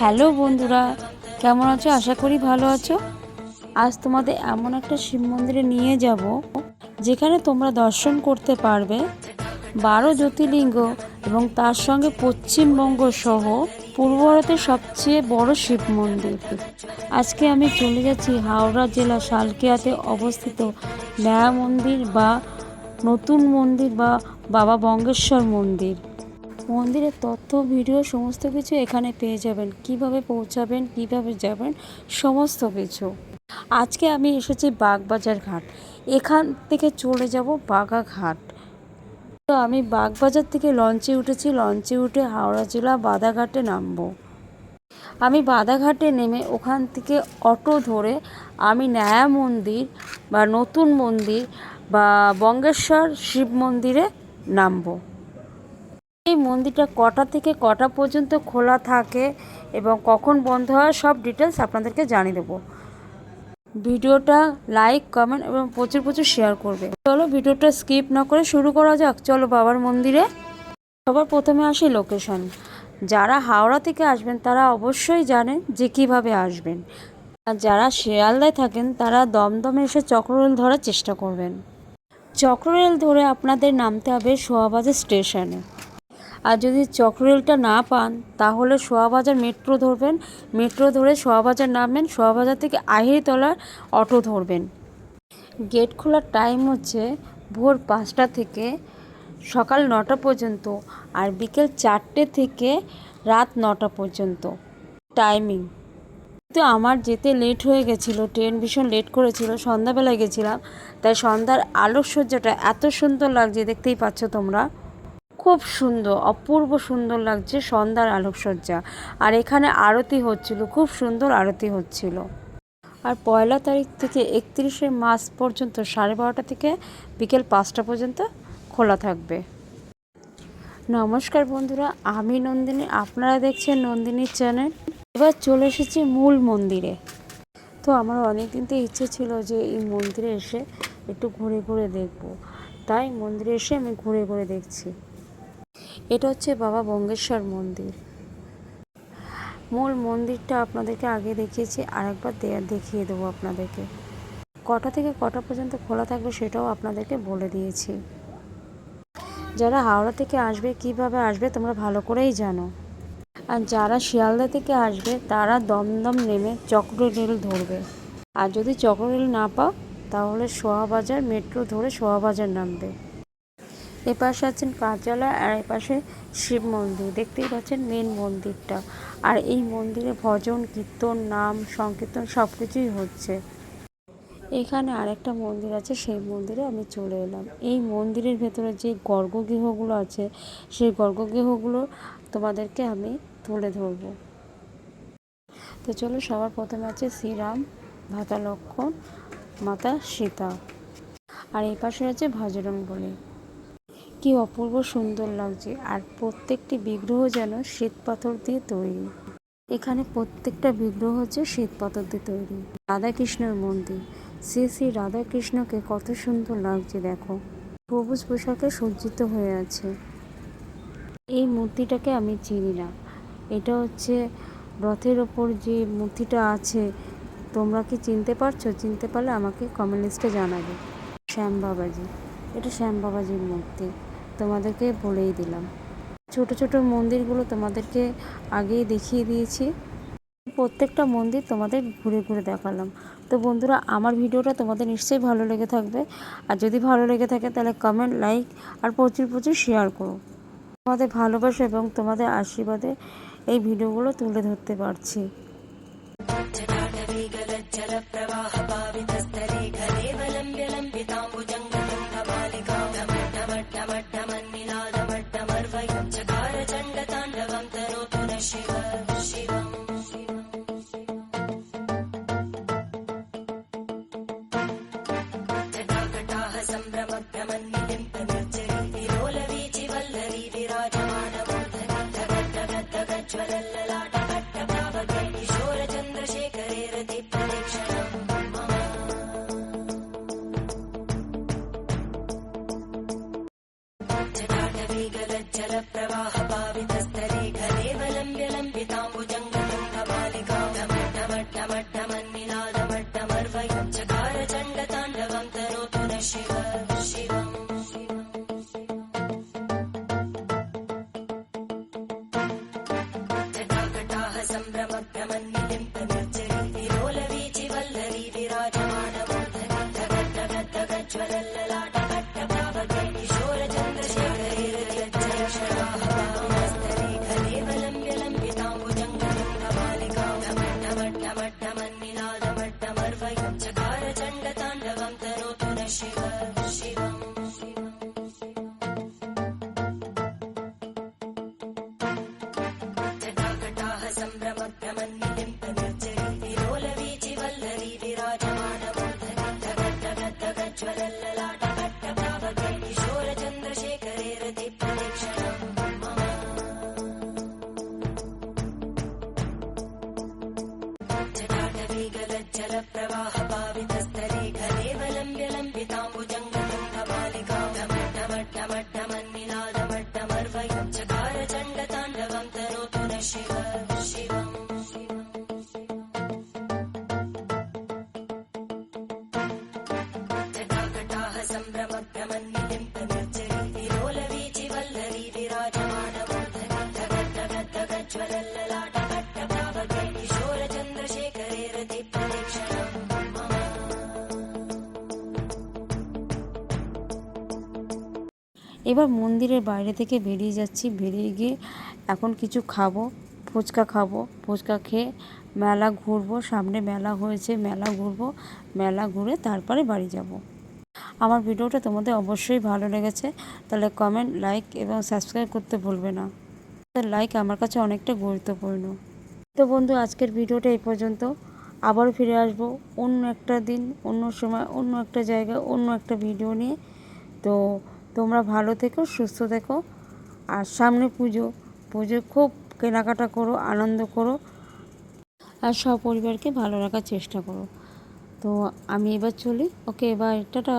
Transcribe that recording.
Hello বন্ধুরা, কেমন আছো? আশা করি ভালো আছো। আজ তোমাদের এমন একটা শিব মন্দিরে নিয়ে যাব, যেখানে তোমরা দর্শন করতে পারবে বারো জ্যোতির্লিঙ্গ এবং তার সঙ্গে পশ্চিমবঙ্গ সহ পূর্ব ভারতের সবচেয়ে বড় শিব মন্দির। আজকে আমি চলে যাচ্ছি হাওড়া জেলা শালকিয়াতে অবস্থিত ন্যায় মন্দির বা নতুন মন্দির বা বাবা বঙ্গেশ্বর মন্দির। মন্দিরের তথ্য, ভিডিও, সমস্ত কিছু এখানে পেয়ে যাবেন। কীভাবে পৌঁছাবেন, কীভাবে যাবেন, সমস্ত কিছু। আজকে আমি এসেছি বাগবাজার ঘাট। এখান থেকে চলে যাব বাগাঘাট তো আমি বাগবাজার থেকে লঞ্চে উঠেছি। লঞ্চে উঠে হাওড়া জেলা বাদাঘাটে নামবো। আমি বাদাঘাটে নেমে ওখান থেকে অটো ধরে আমি ন্যায়া মন্দির বা নতুন মন্দির বা বঙ্গেশ্বর শিব মন্দিরে নামবো। এই মন্দিরটা কটা থেকে কটা পর্যন্ত খোলা থাকে এবং কখন বন্ধ হয় সব ডিটেলস আপনাদেরকে জানিয়ে দেবো। ভিডিওটা লাইক কমেন্ট এবং প্রচুর প্রচুর শেয়ার করবে। চলো ভিডিওটা স্কিপ না করে শুরু করা যাক। চলো বাবার মন্দিরে। সবার প্রথমে আসি লোকেশন যারা হাওড়া থেকে আসবেন, তারা অবশ্যই জানেন যে কীভাবে আসবেন। আর যারা শিয়ালদায় থাকেন, তারা দমদমে এসে চক্ররেল ধরার চেষ্টা করবেন। চক্ররেল ধরে আপনাদের নামতে হবে সোয়াবাজার স্টেশনে। আর যদি চক্ররেলটা না পান, তাহলে সোয়াবাজার মেট্রো ধরবেন। মেট্রো ধরে সোয়াবাজার নামবেন সোয়াবাজার থেকে আহিরিতলার অটো ধরবেন। গেট খোলার টাইম হচ্ছে ভোর পাঁচটা থেকে সকাল নটা পর্যন্ত আর বিকেল চারটে থেকে রাত নটা পর্যন্ত। টাইমিং। তো আমার যেতে লেট হয়ে গেছিল, ট্রেন ভীষণ লেট করেছিল, সন্ধ্যাবেলায় গেছিলাম। তাই সন্ধ্যার আলোকসজ্জাটা এত সুন্দর লাগছে, দেখতেই পাচ্ছ তোমরা। খুব সুন্দর, অপূর্ব সুন্দর লাগছে সন্ধ্যার আলোকসজ্জা। আর এখানে আরতি হচ্ছিল, খুব সুন্দর আরতি হচ্ছিল। আর পয়লা তারিখ থেকে একত্রিশে মার্চ পর্যন্ত সাড়ে বারোটা থেকে বিকেল পাঁচটা পর্যন্ত খোলা থাকবে। নমস্কার বন্ধুরা, আমি নন্দিনী। আপনারা দেখছেন নন্দিনীর চ্যানেল। এবার চলে এসেছি মূল মন্দিরে। তো আমার অনেক দিন তো ইচ্ছে ছিল যে এই মন্দিরে এসে একটু ঘুরে ঘুরে দেখব। তাই মন্দিরে এসে আমি ঘুরে ঘুরে দেখছি। এটা হচ্ছে বাবা বঙ্গেশ্বর মন্দির। মূল মন্দিরটা আপনাদেরকে আগে দেখিয়েছি আর আরেকবার দেখিয়ে দেবো আপনাদেরকে। কটা থেকে কটা পর্যন্ত খোলা থাকবে সেটাও আপনাদেরকে বলে দিয়েছি। যারা হাওড়া থেকে আসবে, কীভাবে আসবে তোমরা ভালো করেই জানো। আর যারা শিয়ালদা থেকে আসবে, তারা দমদম নেমে চক্র রেল ধরবে। আর যদি চক্র রেল না পাও, তাহলে সোহাবাজার মেট্রো ধরে সোহাবাজার নামবে। এপাশে আছেন কার্যালয় আর এপাশে শিব মন্দির। দেখতেই পাচ্ছেন মেন মন্দিরটা। আর এই মন্দিরে ভজন, কীর্তন, নাম, সংকীর্তন সব কিছুই হচ্ছে। এখানে আরেকটা মন্দির আছে, সেই মন্দিরে আমি চলে এলাম। এই মন্দিরের ভেতরে যে গর্গগৃহগুলো আছে, সেই গর্গগৃহগুলো তোমাদেরকে আমি তুলে ধরব। তো চলো, সবার প্রথমে আছে শ্রীরাম, ভাতা লক্ষণ মাতা সীতা। আর এই পাশে আছে ভজরং বলে কি অপূর্ব সুন্দর লাগছে। আর প্রত্যেকটি বিগ্রহ যেন শ্বেত পাথর দিয়ে তৈরি। এখানে প্রত্যেকটা বিগ্রহ হচ্ছে শ্বেত পাথর দিয়ে তৈরি। রাধাকৃষ্ণের মন্দির। শ্রী শ্রী রাধাকৃষ্ণকে কত সুন্দর লাগছে, দেখো। সবুজ পোশাকে সজ্জিত হয়ে আছে। এই মূর্তিটাকে আমি চিনি না। এটা হচ্ছে রথের ওপর যে মূর্তিটা আছে। তোমরা কি চিনতে পারছ? চিনতে পারলে আমাকে কমেন্ট লিস্টে জানাবে। শ্যাম বাবাজি। এটা শ্যাম বাবাজির মূর্তি। তোমাদেরকে বলেই দিলাম। ছোট ছোট মন্দিরগুলো তোমাদেরকে আগেই দেখিয়ে দিয়েছি। প্রত্যেকটা মন্দির তোমাদের ঘুরে ঘুরে দেখালাম। তো বন্ধুরা, আমার ভিডিওটা তোমাদের নিশ্চয়ই ভালো লেগে থাকবে। আর যদি ভালো লেগে থাকে, তাহলে কমেন্ট লাইক আর প্রচুর প্রচুর শেয়ার করো। তোমাদের ভালোবাসা এবং তোমাদের আশীর্বাদে এই ভিডিওগুলো তুলে ধরতে পারছি। வட்ட வட்ட மன்னிநாத வட்ட மர்வயச்ச এবার মন্দিরের বাইরে থেকে বেরিয়ে যাচ্ছি। বেরিয়ে গিয়ে এখন কিছু খাব, ফুচকা খাব, ফুচকা খেয়ে মেলা ঘুরবো। সামনে মেলা হয়েছে, মেলা ঘুরবো, মেলা ঘুরে তারপরে বাড়ি যাব। আমার ভিডিওটা তোমাদের অবশ্যই ভালো লেগেছে, তাহলে কমেন্ট লাইক এবং সাবস্ক্রাইব করতে ভুলবে না। লাইক আমার কাছে অনেকটা গুরুত্বপূর্ণ। তো বন্ধু, আজকের ভিডিওটা এই পর্যন্ত। আবার ফিরে আসব অন্য একটা দিন, অন্য সময়, অন্য একটা জায়গায়, অন্য একটা ভিডিও নিয়ে। তো তোমরা ভালো থেকো, সুস্থ থেকো। আর সামনে পুজো। পুজো খুব কেনাকাটা করো, আনন্দ করো। আর সপরিবারকে ভালো রাখার চেষ্টা করো। তো আমি এবার চলি। ওকে এবার টাটা।